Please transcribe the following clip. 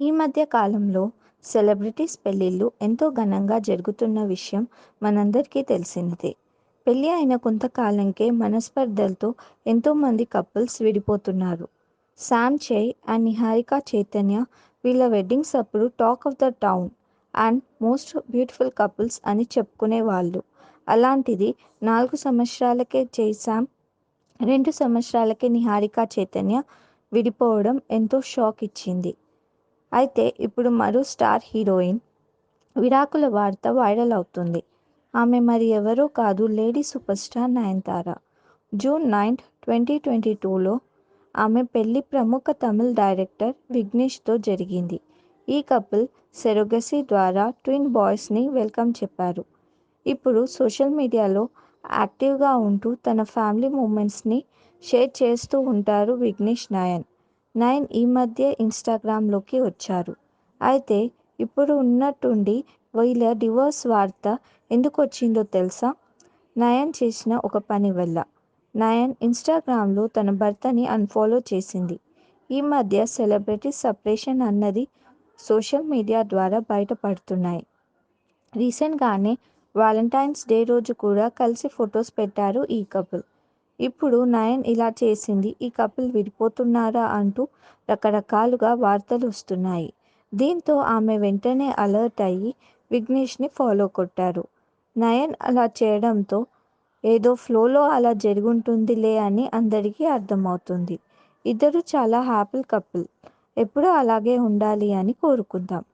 ఈ మధ్య కాలంలో సెలబ్రిటీస్ పెళ్ళిళ్ళు ఎంతో ఘనంగా జరుగుతున్న విషయం మనందరికీ తెలిసినదే పెళ్ళి అయిన కొంతకాలంకే మనస్పర్ధలతో ఎంతోమంది కపుల్స్ విడిపోతున్నారు. శామ్ చై అండ్ నిహారిక చైతన్య వీళ్ళ వెడ్డింగ్స్ అప్పుడు talk of the town and most beautiful couples అని చెప్పుకునేవాళ్ళు. అలాంటిది నాలుగు సంవత్సరాలకే చై రెండు సంవత్సరాలకే నిహారిక చైతన్య విడిపోవడం ఎంతో షాక్ ఇచ్చింది. అయితే ఇప్పుడు మరో స్టార్ హీరోయిన్ విడాకుల వార్త వైరల్ అవుతుంది ఆమె మరి ఎవరో కాదు lady super star Nayanthara. June ninth, twenty twenty టూలో ఆమె పెళ్ళి ప్రముఖ తమిళ డైరెక్టర్ విఘ్నేష్తో జరిగింది. ఈ కపుల్ సెరోగసీ ద్వారా ట్విన్ బాయ్స్ని వెల్కమ్ చెప్పారు. ఇప్పుడు సోషల్ మీడియాలో యాక్టివ్గా ఉంటూ తన ఫ్యామిలీ మూమెంట్స్ని షేర్ చేస్తూ ఉంటారు విఘ్నేష్ నయన్. నయన్ ఈ మధ్య ఇన్స్టాగ్రామ్లోకి వచ్చారు. అయితే ఇప్పుడు ఉన్నట్టుండి వీళ్ళ డివోర్స్ వార్త ఎందుకు వచ్చిందో తెలుసా? నయన్ చేసిన ఒక పని వల్ల. నయన్ ఇన్స్టాగ్రామ్లో తన భర్తని అన్ఫాలో చేసింది. ఈ మధ్య సెలబ్రిటీ సపరేషన్ అన్నది సోషల్ మీడియా ద్వారా బయటపడుతున్నాయి. రీసెంట్గానే వాలంటైన్స్ డే రోజు కూడా కలిసి ఫొటోస్ పెట్టారు ఈ కపుల్. ఇప్పుడు నయన్ ఇలా చేసింది ఈ కపుల్ విడిపోతున్నారా అంటూ రకరకాలుగా వార్తలు వస్తున్నాయి. దీంతో ఆమె వెంటనే అలర్ట్ అయ్యి విఘ్నేష్ని ఫాలో కొట్టారు. నయన్ అలా చేయడంతో ఏదో ఫ్లోలో అలా జరుగుంటుందిలే అని అందరికీ అర్థమవుతుంది ఇద్దరు చాలా హ్యాపీ కపుల్. ఎప్పుడూ అలాగే ఉండాలి అని కోరుకుందాం.